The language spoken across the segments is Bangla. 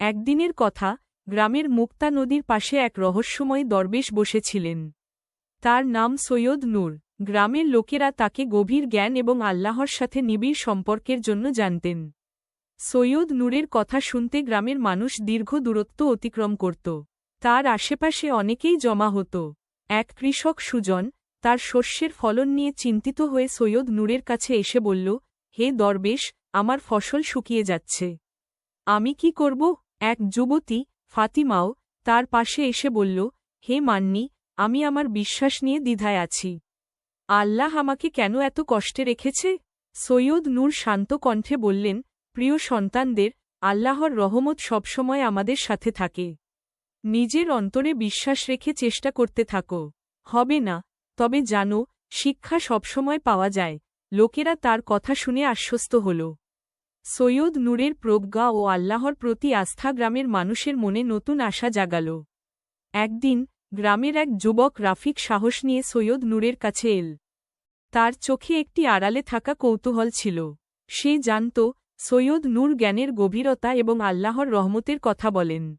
একদিনের কথা, গ্রামের মুক্তা নদীর পাশে এক রহস্যময় দরবেশ বসেছিলেন। তার নাম সৈয়দ নূর। গ্রামের লোকেরা তাকে গভীর জ্ঞান এবং আল্লাহর সাথে নিবিড় সম্পর্কের জন্য জানতেন। সৈয়দ নূরের কথা শুনতে গ্রামের মানুষ দীর্ঘ দূরত্ব অতিক্রম করত। তার আশেপাশে অনেকেই জমা হতো। এক কৃষক সুজন, তার শস্যের ফলন নিয়ে চিন্তিত হয়ে সৈয়দ নূরের কাছে এসে বলল, হে দরবেশ, আমার ফসল শুকিয়ে যাচ্ছে। আমি কি করব? এক যুবতী, ফাতিমাও তার পাশে এসে বলল, হে মান্নি, আমি আমার বিশ্বাস নিয়ে দ্বিধায় আছি। আল্লাহ আমাকে কেন এত কষ্টে রেখেছে? সৈয়দ নূর শান্ত কণ্ঠে বললেন, প্রিয় সন্তানদের, আল্লাহর রহমত সবসময় আমাদের সাথে থাকে। নিজের অন্তরে বিশ্বাস রেখে চেষ্টা করতে থাকো। হবে না, তবে জানো, শিক্ষা সবসময় পাওয়া যায়। লোকেরা তার কথা শুনে আশ্বস্ত হল। সৈয়দ নূরের প্রজ্ঞা ও আল্লাহর প্রতি আস্থা গ্রামের মানুষের মনে নতুন আশা জাগাল। একদিন, গ্রামের এক যুবক রাফিক সাহস নিয়ে সৈয়দ নূরের কাছে এল। তার চোখে একটি আড়ালে থাকা কৌতূহল ছিল। সে জানত, সৈয়দ নূর জ্ঞানের গভীরতা এবং আল্লাহর রহমতের কথা বলেন।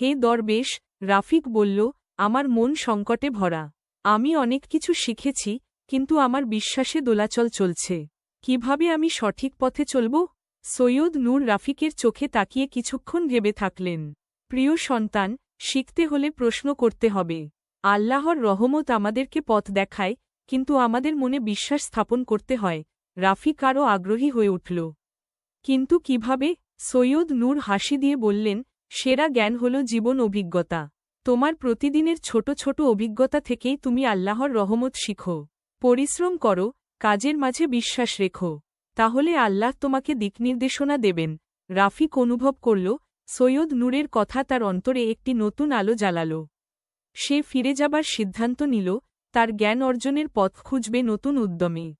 হে দরবেশ, রাফিক বলল, আমার মন সংকটে ভরা। আমি অনেক কিছু শিখেছি, কিন্তু আমার বিশ্বাসে দোলাচল চলছে। কীভাবে আমি সঠিক পথে চলব? সৈয়দ নূর রাফিকের চোখে তাকিয়ে কিছুক্ষণ ভেবে থাকলেন। প্রিয় সন্তান, শিখতে হলে প্রশ্ন করতে হবে। আল্লাহর রহমত আমাদেরকে পথ দেখায়, কিন্তু আমাদের মনে বিশ্বাস স্থাপন করতে হয়। রাফিক আরও আগ্রহী হয়ে উঠল। কিন্তু কীভাবে? সৈয়দ নূর হাসি দিয়ে বললেন, সেরা জ্ঞান হল জীবন অভিজ্ঞতা। তোমার প্রতিদিনের ছোট ছোট অভিজ্ঞতা থেকেই তুমি আল্লাহর রহমত শিখো। পরিশ্রম করো, কাজের মাঝে বিশ্বাস রেখো। তাহলে আল্লাহ তোমাকে দিকনির্দেশনা দেবেন। রাফিক অনুভব করল, সৈয়দ নূরের কথা তার অন্তরে একটি নতুন আলো জ্বালাল। সে ফিরে যাবার সিদ্ধান্ত নিল, তার জ্ঞান অর্জনের পথ খুঁজবে নতুন উদ্যমে।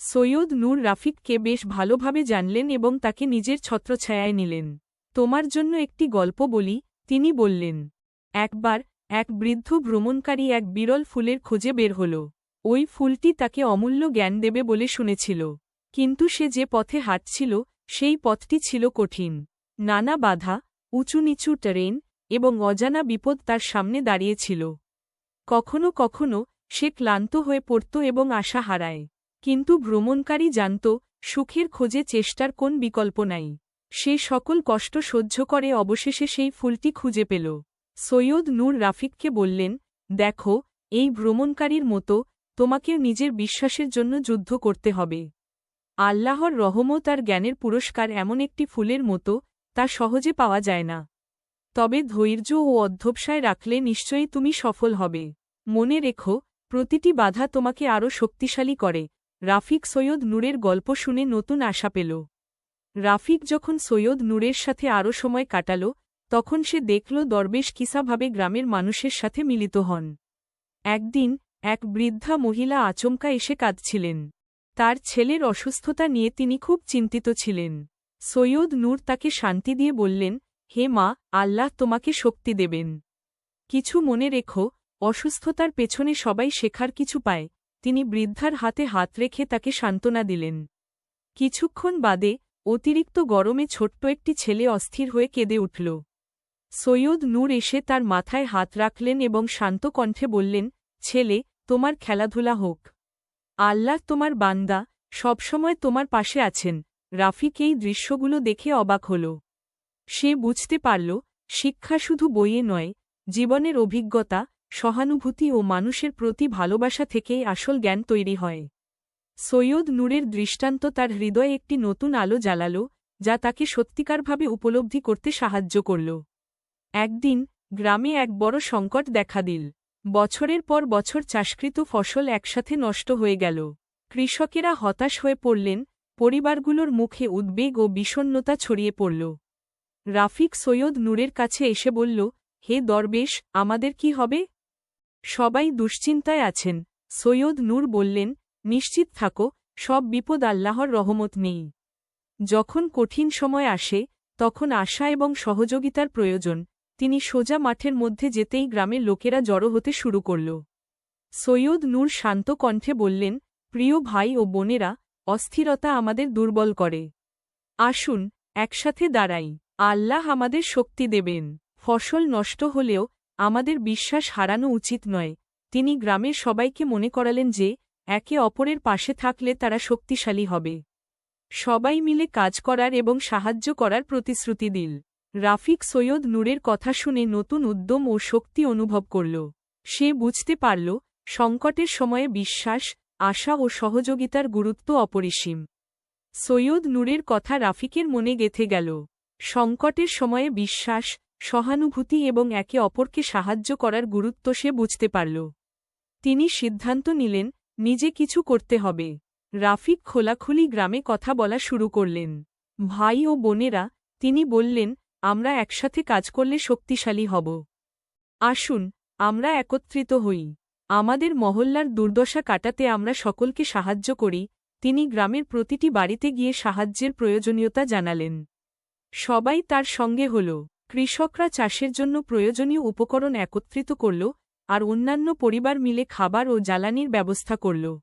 সৈয়দ নূর রাফিককে বেশ ভালোভাবে জানলেন এবং তাকে নিজের ছত্রছায়ায় নিলেন। তোমার জন্য একটি গল্প বলি তিনি বললেন। একবার, এক বৃদ্ধ ভ্রমণকারী এক বিরল ফুলের খোঁজে বের হল। ওই ফুলটি তাকে অমূল্য জ্ঞান দেবে বলে শুনেছিল। কিন্তু সে যে পথে হাঁটছিল, সেই পথটি ছিল কঠিন। নানা বাধা উঁচু নিচু ট্রেন এবং অজানা বিপদ তার সামনে দাঁড়িয়েছিল। কখনো কখনো সে ক্লান্ত হয়ে পড়ত এবং আশা হারায়। কিন্তু ভ্রমণকারী জানত, সুখের খোঁজে চেষ্টার কোন বিকল্প নাই। সে সকল কষ্ট সহ্য করে অবশেষে সেই ফুলটি খুঁজে পেল। সৈয়দ নূর রাফিককে বললেন, দেখো, এই ভ্রমণকারীর মতো তোমাকেও নিজের বিশ্বাসের জন্য যুদ্ধ করতে হবে। আল্লাহর রহমত আর জ্ঞানের পুরস্কার এমন একটি ফুলের মতো, তা সহজে পাওয়া যায় না। তবে ধৈর্য ও অধ্যবসায় রাখলে নিশ্চয়ই তুমি সফল হবে। মনে রেখো, প্রতিটি বাধা তোমাকে আরও শক্তিশালী করে। রাফিক সৈয়দ নূরের গল্প শুনে নতুন আশা পেল। রাফিক যখন সৈয়দ নূরের সাথে আরও সময় কাটাল, তখন সে দেখল দরবেশ কিসাভাবে গ্রামের মানুষের সাথে মিলিত হন। একদিন, এক বৃদ্ধা মহিলা আচমকা এসে কাঁদছিলেন। তার ছেলের অসুস্থতা নিয়ে তিনি খুব চিন্তিত ছিলেন। সৈয়দ নূর তাকে শান্তি দিয়ে বললেন, হে মা, আল্লাহ তোমাকে শক্তি দেবেন। কিছু মনে রেখো, অসুস্থতার পেছনে সবাই শেখার কিছু পায়। তিনি বৃদ্ধার হাতে হাত রেখে তাকে সান্ত্বনা দিলেন। কিছুক্ষণ বাদে, অতিরিক্ত গরমে ছোট্ট একটি ছেলে অস্থির হয়ে কেঁদে উঠল। সৈয়দ নূর এসে তার মাথায় হাত রাখলেন এবং শান্ত কণ্ঠে বললেন, ছেলে, তোমার খেলাধুলা হোক। আল্লাহ তোমার বান্দা, সবসময় তোমার পাশে আছেন। রাফিক এই দৃশ্যগুলো দেখে অবাক হল। সে বুঝতে পারল, শিক্ষা শুধু বইয়ে নয়, জীবনের অভিজ্ঞতা, সহানুভূতি ও মানুষের প্রতি ভালোবাসা থেকেই আসল জ্ঞান তৈরি হয়। সৈয়দ নূরের দৃষ্টান্ত তার হৃদয়ে একটি নতুন আলো জ্বালাল, যা তাকে সত্যিকারভাবে উপলব্ধি করতে সাহায্য করল। একদিন, গ্রামে এক বড় সংকট দেখা দিল। বছরের পর বছর চাষকৃত ফসল একসাথে নষ্ট হয়ে গেল। কৃষকেরা হতাশ হয়ে পড়লেন, পরিবারগুলোর মুখে উদ্বেগ ও বিষণ্নতা ছড়িয়ে পড়ল। রাফিক সৈয়দ নূরের কাছে এসে বলল, হে দরবেশ, আমাদের কি হবে? সবাই দুশ্চিন্তায় আছেন সৈয়দ নূর বললেন, নিশ্চিত থাকো, সব বিপদ আল্লাহর রহমত নেই। যখন কঠিন সময় আসে, তখন আশা এবং সহযোগিতার প্রয়োজন তিনি সোজা মাঠের মধ্যে যেতেই গ্রামের লোকেরা জড়ো হতে শুরু করল। সৈয়দ নূর শান্ত কণ্ঠে বললেন, প্রিয় ভাই ও বোনেরা, অস্থিরতা আমাদের দুর্বল করে। আসুন, একসাথে দাঁড়াই। আল্লাহ আমাদের শক্তি দেবেন। ফসল নষ্ট হলেও আমাদের বিশ্বাস হারানো উচিত নয়। তিনি গ্রামের সবাইকে মনে করালেন যে, একে অপরের পাশে থাকলে তারা শক্তিশালী হবে। সবাই মিলে কাজ করার এবং সাহায্য করার প্রতিশ্রুতি দিল। রাফিক সৈয়দ নূরের কথা শুনে নতুন উদ্যম ও শক্তি অনুভব করল। সে বুঝতে পারল, সংকটের সময়ে বিশ্বাস, আশা ও সহযোগিতার গুরুত্ব অপরিসীম। সৈয়দ নূরের কথা রাফিকের মনে গেথে গেল। সংকটের সময়ে বিশ্বাস, সহানুভূতি এবং একে অপরকে সাহায্য করার গুরুত্ব সে বুঝতে পারল। তিনি সিদ্ধান্ত নিলেন, নিজে কিছু করতে হবে। রাফিক খোলাখুলি গ্রামে কথা বলা শুরু করলেন। ভাই ও বোনেরা, তিনি বললেন আমরা একসাথে কাজ করলে শক্তিশালী হব। আসুন, আমরা একত্রিত হই। আমাদের মহল্লার দুর্দশা কাটাতে আমরা সকলকে সাহায্য করি, তিনি গ্রামের প্রতিটি বাড়িতে গিয়ে সাহায্যের প্রয়োজনীয়তা জানালেন। সবাই তার সঙ্গে হল। কৃষকরা চাষের জন্য প্রয়োজনীয় উপকরণ একত্রিত করল, আর অন্যান্য পরিবার মিলে খাবার ও জ্বালানির ব্যবস্থা করল।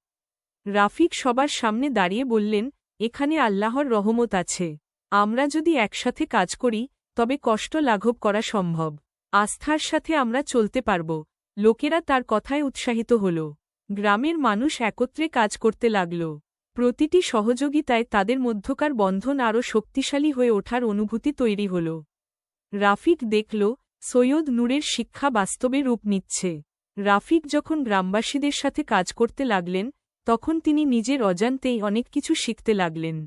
রাফিক সবার সামনে দাঁড়িয়ে বললেন, এখানে আল্লাহর রহমত আছে। আমরা যদি একসাথে কাজ করি তবে কষ্ট লাঘব করা সম্ভব। আস্থার সাথে আমরা চলতে পারব। লোকেরা তার কথায় উৎসাহিত হল। গ্রামের মানুষ একত্রে কাজ করতে লাগল। প্রতিটি সহযোগিতায় তাদের মধ্যকার বন্ধন আরও শক্তিশালী হয়ে ওঠার অনুভূতি তৈরি হল। রাফিক দেখল, সৈয়দ নূরের শিক্ষা বাস্তবে রূপ নিচ্ছে। রাফিক যখন গ্রামবাসীদের সাথে কাজ করতে লাগলেন, তখন তিনি নিজের অজান্তেই অনেক কিছু শিখতে লাগলেন।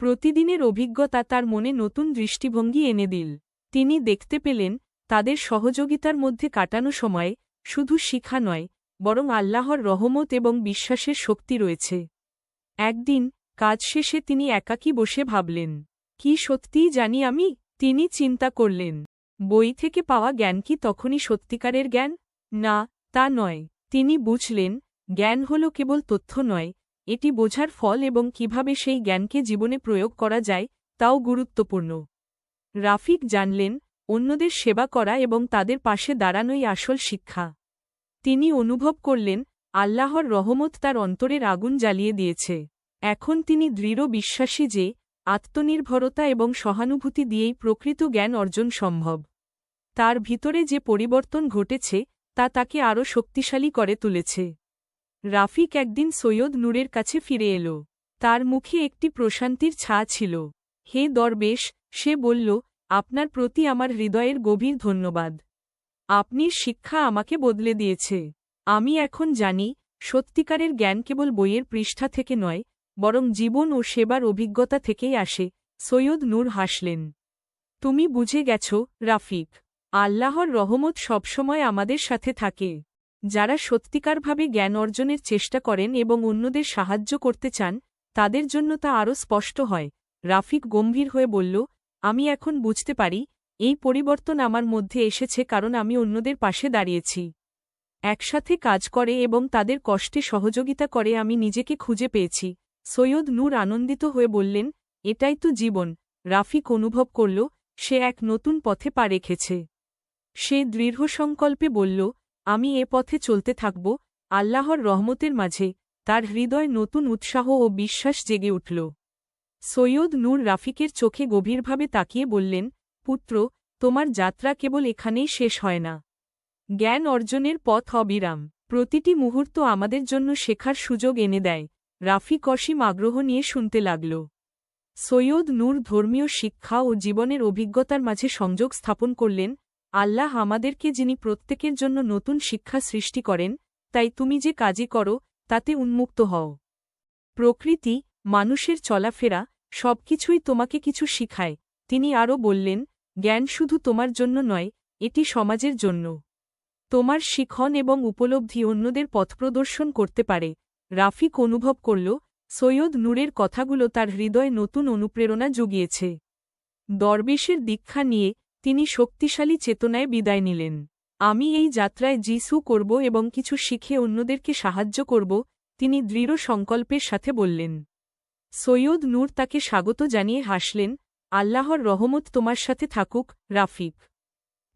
প্রতিদিনের অভিজ্ঞতা তার মনে নতুন দৃষ্টিভঙ্গি এনে দিল। তিনি দেখতে পেলেন, তাদের সহযোগিতার মধ্যে কাটানো সময়ে শুধু শিখা নয়, বরং আল্লাহর রহমত এবং বিশ্বাসের শক্তি রয়েছে। একদিন, কাজ শেষে তিনি একাকী বসে ভাবলেন, কি সত্যিই জানি আমি? তিনি চিন্তা করলেন, বই থেকে পাওয়া জ্ঞান কি তখনই সত্যিকারের জ্ঞান? না, তা নয়। তিনি বুঝলেন, জ্ঞান হল কেবল তথ্য নয় এটি বোঝার ফল এবং কীভাবে সেই জ্ঞানকে জীবনে প্রয়োগ করা যায়, তাও গুরুত্বপূর্ণ। রাফিক জানলেন, অন্যদের সেবা করা এবং তাদের পাশে দাঁড়ানোই আসল শিক্ষা। তিনি অনুভব করলেন, আল্লাহর রহমত তার অন্তরের আগুন জ্বালিয়ে দিয়েছে। এখন তিনি দৃঢ় বিশ্বাসী যে, আত্মনির্ভরতা এবং সহানুভূতি দিয়েই প্রকৃত জ্ঞান অর্জন সম্ভব। তার ভিতরে যে পরিবর্তন ঘটেছে, তা তাকে আরও শক্তিশালী করে তুলেছে। রাফিক একদিন সৈয়দ নূরের কাছে ফিরে এল। তার মুখে একটি প্রশান্তির ছা ছিল। হে দরবেশ, সে বলল, আপনার প্রতি আমার হৃদয়ের গভীর ধন্যবাদ। আপনি শিক্ষা আমাকে বদলে দিয়েছে। আমি এখন জানি, সত্যিকারের জ্ঞান কেবল বইয়ের পৃষ্ঠা থেকে নয়, বরং জীবন ও সেবার অভিজ্ঞতা থেকেই আসে। সৈয়দ নূর হাসলেন। তুমি বুঝে গেছ, রাফিক। আল্লাহর রহমত সবসময় আমাদের সাথে থাকে। যারা সত্যিকারভাবে জ্ঞান অর্জনের চেষ্টা করেন এবং অন্যদের সাহায্য করতে চান, তাদের জন্য তা আরও স্পষ্ট হয়। রাফিক গম্ভীর হয়ে বলল, আমি এখন বুঝতে পারি, এই পরিবর্তন আমার মধ্যে এসেছে কারণ আমি অন্যদের পাশে দাঁড়িয়েছি। একসাথে কাজ করে এবং তাদের কষ্টে সহযোগিতা করে আমি নিজেকে খুঁজে পেয়েছি। সৈয়দ নূর আনন্দিত হয়ে বললেন, এটাই তো জীবন। রাফিক অনুভব করল, সে এক নতুন পথে পা রেখেছে। সে দৃঢ় সংকল্পে বলল আমি এ পথে চলতে থাকব, আল্লাহর রহমতের মাঝে, তার হৃদয় নতুন উৎসাহ ও বিশ্বাস জেগে উঠল। সৈয়দ নূর রাফিকের চোখে গভীরভাবে তাকিয়ে বললেন, পুত্র, তোমার যাত্রা কেবল এখানেই শেষ হয় না। জ্ঞান অর্জনের পথ অবিরাম। প্রতিটি মুহূর্ত আমাদের জন্য শেখার সুযোগ এনে দেয়। রাফিক অসীম আগ্রহ নিয়ে শুনতে লাগল। সৈয়দ নূর ধর্মীয় শিক্ষা ও জীবনের অভিজ্ঞতার মাঝে সংযোগ স্থাপন করলেন আল্লাহ আমাদেরকে যিনি প্রত্যেকের জন্য নতুন শিক্ষা সৃষ্টি করেন, তাই তুমি যে কাজই করো, তাতে উন্মুক্ত হও। প্রকৃতি, মানুষের চলাফেরা, সবকিছুই তোমাকে কিছু শিখায়। তিনি আরও বললেন, জ্ঞান শুধু তোমার জন্য নয়, এটি সমাজের জন্য। তোমার শিখন এবং উপলব্ধি অন্যদের পথপ্রদর্শন করতে পারে। রাফিক অনুভব করল, সৈয়দ নূরের কথাগুলো তার হৃদয়ে নতুন অনুপ্রেরণা জুগিয়েছে। দরবেশের দীক্ষা নিয়ে তিনি শক্তিশালী চেতনায় বিদায় নিলেন। আমি এই যাত্রায় জিসু করব এবং কিছু শিখে অন্যদেরকে সাহায্য করব, তিনি দৃঢ় সংকল্পের সাথে বললেন। সৈয়দ নূর তাকে স্বাগত জানিয়ে হাসলেন, আল্লাহর রহমত তোমার সাথে থাকুক, রাফিক।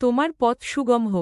তোমার পথ সুগম হোক।